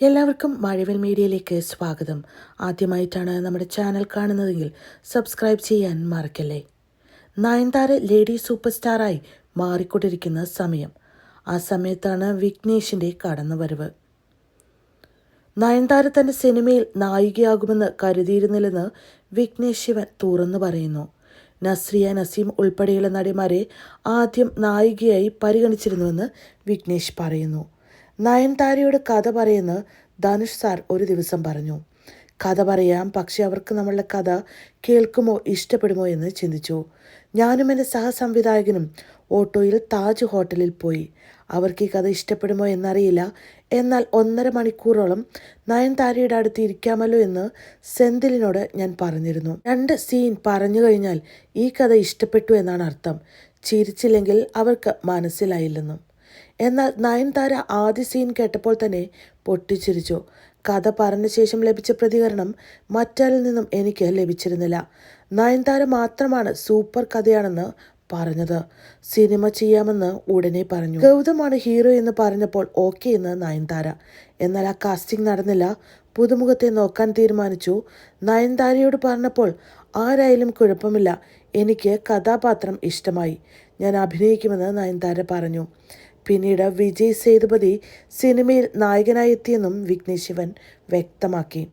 എല്ലാവർക്കും മഴവിൽ മീഡിയയിലേക്ക് സ്വാഗതം. ആദ്യമായിട്ടാണ് നമ്മുടെ ചാനൽ കാണുന്നതെങ്കിൽ സബ്സ്ക്രൈബ് ചെയ്യാൻ മറക്കല്ലേ? നയൻതാര ലേഡി സൂപ്പർ സ്റ്റാറായി മാറിക്കൊണ്ടിരിക്കുന്ന സമയം. ആ സമയത്താണ് വിഘ്നേഷിന്റെ കടന്നുവരവ്. നയൻതാര തന്റെ സിനിമയിൽ നായികയാകുമെന്ന് കരുതിയിരുന്നില്ലെന്ന് വിഘ്നേഷ് ശിവൻ തുറന്നു പറയുന്നു. നസ്രിയ നസീം ഉൾപ്പെടെയുള്ള നടിമാരെ ആദ്യം നായികയായി പരിഗണിച്ചിരുന്നുവെന്ന് വിഘ്നേഷ് പറയുന്നു. നയൻതാരയുടെ കഥ പറയുന്ന ധനുഷ് സാർ ഒരു ദിവസം പറഞ്ഞു കഥ പറയാം പക്ഷെ അവർക്ക് നമ്മളുടെ കഥ കേൾക്കുമോ ഇഷ്ടപ്പെടുമോ എന്ന് ചിന്തിച്ചു. ഞാനും എന്റെ സഹസംവിധായകനും ഓട്ടോയിൽ താജ് ഹോട്ടലിൽ പോയി. അവർക്ക് ഈ കഥ ഇഷ്ടപ്പെടുമോ എന്നറിയില്ല. എന്നാൽ ഒന്നര മണിക്കൂറോളം നയൻതാരയുടെ അടുത്ത് ഇരിക്കാമല്ലോ എന്ന് സെന്തിലിനോട് ഞാൻ പറഞ്ഞിരുന്നു. രണ്ട് സീൻ പറഞ്ഞു കഴിഞ്ഞാൽ ഈ കഥ ഇഷ്ടപ്പെട്ടു എന്നാണ് അർത്ഥം. ചിരിച്ചില്ലെങ്കിൽ അവർക്ക് മനസ്സിലായില്ലെന്നും. എന്നാൽ നയൻതാര ആദ്യ സീൻ കേട്ടപ്പോൾ തന്നെ പൊട്ടിച്ചിരിച്ചു. കഥ പറഞ്ഞ ശേഷം ലഭിച്ച പ്രതികരണം മറ്റാരിൽ നിന്നും എനിക്ക് ലഭിച്ചിരുന്നില്ല. നയൻതാര മാത്രമാണ് സൂപ്പർ കഥയാണെന്ന് പറഞ്ഞത്. സിനിമ ചെയ്യാമെന്ന് ഉടനെ പറഞ്ഞു. ഗൗതമാണ് ഹീറോ എന്ന് പറഞ്ഞപ്പോൾ ഓക്കെ എന്ന് നയൻതാര. എന്നാൽ ആ കാസ്റ്റിംഗ് നടന്നില്ല. പുതുമുഖത്തെ നോക്കാൻ തീരുമാനിച്ചു. നയൻതാരയോട് പറഞ്ഞപ്പോൾ ആരായാലും കുഴപ്പമില്ല. എനിക്ക് കഥാപാത്രം ഇഷ്ടമായി. ഞാൻ അഭിനയിക്കുമെന്ന് നയൻതാര പറഞ്ഞു. പിന്നീട് വിജയ് സേതുപതി സിനിമയിൽ നായകനായി എത്തിയെന്നും വിഘ്നേഷ് ശിവൻ വ്യക്തമാക്കി.